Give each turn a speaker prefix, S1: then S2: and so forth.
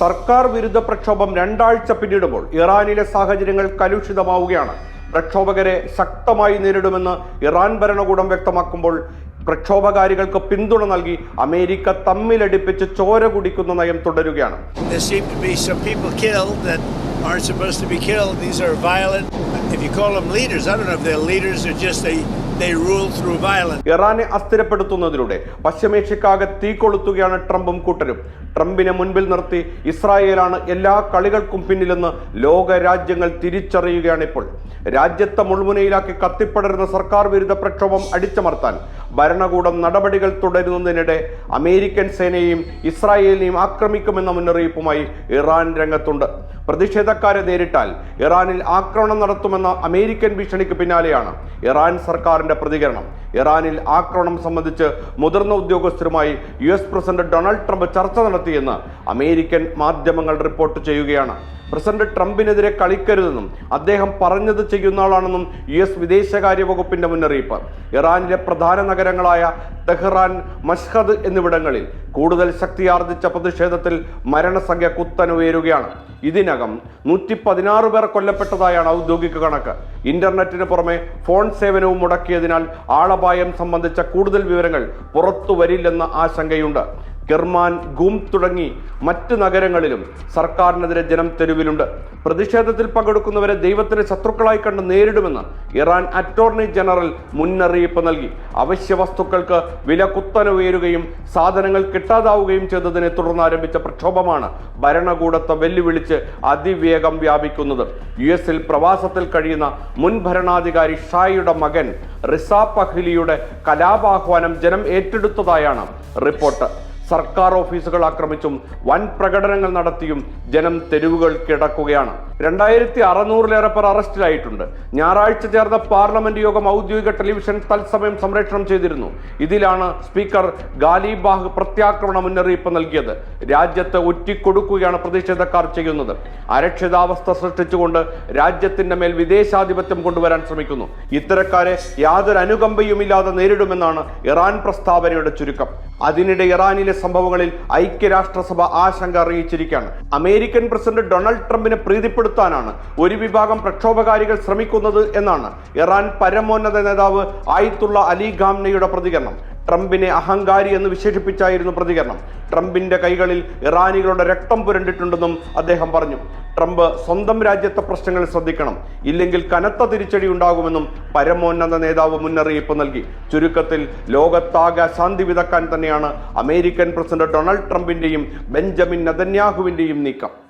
S1: സർക്കാർ വിരുദ്ധ പ്രക്ഷോഭം രണ്ടാഴ്ച പിന്നിടുമ്പോൾ ഇറാനിലെ സാഹചര്യങ്ങൾ കലുഷിതമാവുകയാണ് പ്രക്ഷോഭകരെ ശക്തമായി നേരിടുമെന്ന് ഇറാൻ ഭരണകൂടം വ്യക്തമാക്കുമ്പോൾ പ്രക്ഷോഭകാരികൾക്ക് പിന്തുണ നൽകി അമേരിക്ക തമ്മിലടിപ്പിച്ച് ചോര കുടിക്കുന്ന നയം തുടരുകയാണ്
S2: aren't supposed to be killed. These are violent. If you call them leaders, I don't know if they're leaders or just they
S1: ഇറാനെ അസ്ഥിരപ്പെടുത്തുന്നതിലൂടെ പശ്ചിമേഷ്യക്കാകെ തീ കൊളുത്തുകയാണ് ട്രംപും കൂട്ടരും. ട്രംപിനെ മുൻപിൽ നിർത്തി ഇസ്രായേലാണ് എല്ലാ കളികൾക്കും പിന്നിലെന്ന് ലോക രാജ്യങ്ങൾ തിരിച്ചറിയുകയാണ് ഇപ്പോൾ. രാജ്യത്തെ മുൾമുനയിലാക്കി കത്തിപ്പടരുന്ന സർക്കാർ വിരുദ്ധ പ്രക്ഷോഭം അടിച്ചമർത്താൻ ഭരണകൂടം നടപടികൾ തുടരുന്നതിനിടെ അമേരിക്കൻ സേനയെയും ഇസ്രായേലിനെയും ആക്രമിക്കുമെന്ന മുന്നറിയിപ്പുമായി ഇറാൻ രംഗത്തുണ്ട്. പ്രതിഷേധക്കാരെ നേരിട്ടാൽ ഇറാനിൽ ആക്രമണം നടത്തുമെന്ന അമേരിക്കൻ ഭീഷണിക്ക് പിന്നാലെയാണ് ഇറാൻ സർക്കാരിന്റെ പ്രതികരണം. ഇറാനിൽ ആക്രമണം സംബന്ധിച്ച് മുതിർന്ന ഉദ്യോഗസ്ഥരുമായി U S president Donald Trump ചർച്ച നടത്തിയെന്ന് അമേരിക്കൻ മാധ്യമങ്ങൾ റിപ്പോർട്ട് ചെയ്യുകയാണ്. പ്രസിഡന്റ് ട്രംപിനെതിരെ കളിക്കരുതെന്നും അദ്ദേഹം പറഞ്ഞത് ചെയ്യുന്ന ആളാണെന്നും യു എസ് വിദേശകാര്യ വകുപ്പിന്റെ മുന്നറിയിപ്പ്. ഇറാനിലെ പ്രധാന നഗരങ്ങളായ തെഹ്റാൻ മഷ്ഹദ് എന്നിവിടങ്ങളിൽ കൂടുതൽ ശക്തിയാർജിച്ച പ്രതിഷേധത്തിൽ മരണസംഖ്യ കുത്തനുയരുകയാണ്. ഇതിനകം നൂറ്റി പതിനാറ് പേർ കൊല്ലപ്പെട്ടതായാണ് ഔദ്യോഗിക കണക്ക്. ഇന്റർനെറ്റിന് പുറമെ ഫോൺ സേവനവും മുടക്കിയതിനാൽ ആളപായം സംബന്ധിച്ച കൂടുതൽ വിവരങ്ങൾ പുറത്തു വരില്ലെന്ന ആശങ്കയുണ്ട്. കിർമാൻ ഗും തുടങ്ങി മറ്റ് നഗരങ്ങളിലും സർക്കാരിനെതിരെ ജനം തെരുവിലുണ്ട്. പ്രതിഷേധത്തിൽ പങ്കെടുക്കുന്നവരെ ദൈവത്തിന് ശത്രുക്കളായി കണ്ട് നേരിടുമെന്ന് ഇറാൻ അറ്റോർണി ജനറൽ മുന്നറിയിപ്പ് നൽകി. അവശ്യ വസ്തുക്കൾക്ക് വില കുത്തനെ ഉയരുകയും സാധനങ്ങൾ കിട്ടാതാവുകയും ചെയ്തതിനെ തുടർന്ന് ആരംഭിച്ച പ്രക്ഷോഭമാണ് ഭരണകൂടത്തെ വെല്ലുവിളിച്ച് അതിവേഗം വ്യാപിക്കുന്നത്. യു എസിൽ പ്രവാസത്തിൽ കഴിയുന്ന മുൻ ഭരണാധികാരി ഷായുടെ മകൻ റിസാ പഹ്ലിയുടെ കലാപാഹ്വാനം ജനം ഏറ്റെടുത്തതായാണ് റിപ്പോർട്ട്. സർക്കാർ ഓഫീസുകൾ ആക്രമിച്ചും വൻ പ്രകടനങ്ങൾ നടത്തിയും ജനം തെരുവുകൾ കിടക്കുകയാണ്. രണ്ടായിരത്തി അറുന്നൂറിലേറെ പേർ അറസ്റ്റിലായിട്ടുണ്ട്. ഞായറാഴ്ച ചേർന്ന പാർലമെന്റ് യോഗം ഔദ്യോഗിക ടെലിവിഷൻ തത്സമയം സംപ്രേഷണം ചെയ്തിരുന്നു. ഇതിലാണ് സ്പീക്കർ ഗാലിബാഹ് പ്രത്യാക്രമണ മുന്നറിയിപ്പ് നൽകിയത്. രാജ്യത്ത് ഒറ്റിക്കൊടുക്കുകയാണ് പ്രതിഷേധക്കാർ ചെയ്യുന്നത്. അരക്ഷിതാവസ്ഥ സൃഷ്ടിച്ചുകൊണ്ട് രാജ്യത്തിന്റെ മേൽ വിദേശാധിപത്യം കൊണ്ടുവരാൻ ശ്രമിക്കുന്നു. ഇത്തരക്കാരെ യാതൊരു അനുകമ്പയുമില്ലാതെ നേരിടുമെന്നാണ് ഇറാൻ പ്രസ്താവനയുടെ ചുരുക്കം. അതിനിടെ ഇറാനിലെ സംഭവങ്ങളിൽ ഐക്യരാഷ്ട്രസഭ ആശങ്ക അറിയിച്ചിരിക്കുകയാണ്. അമേരിക്കൻ പ്രസിഡന്റ് ഡൊണാൾഡ് ട്രംപിനെ പ്രീതിപ്പെടുത്താനാണ് ഒരു വിഭാഗം പ്രക്ഷോഭകാരികൾ ശ്രമിക്കുന്നത് എന്നാണ് ഇറാൻ പരമോന്നത നേതാവ് ആയിത്തുള്ള അലി ഖാംനയുടെ പ്രതികരണം. ട്രംപിനെ അഹങ്കാരി എന്ന് വിശേഷിപ്പിച്ചായിരുന്നു പ്രതികരണം. ട്രംപിന്റെ കൈകളിൽ ഇറാനികളുടെ രക്തം പുരണ്ടിട്ടുണ്ടെന്നും അദ്ദേഹം പറഞ്ഞു. ട്രംപ് സ്വന്തം രാജ്യത്തെ പ്രശ്നങ്ങൾ ശ്രദ്ധിക്കണം. ഇല്ലെങ്കിൽ കനത്ത തിരിച്ചടി ഉണ്ടാകുമെന്നും പരമോന്നത നേതാവ് മുന്നറിയിപ്പ് നൽകി. ചുരുക്കത്തിൽ ലോകത്താകെ ശാന്തി വിതക്കാൻ തന്നെയാണ് അമേരിക്കൻ പ്രസിഡന്റ് ഡൊണാൾഡ് ട്രംപിന്റെയും ബെഞ്ചമിൻ നദന്യാഹുവിന്റെയും നീക്കം.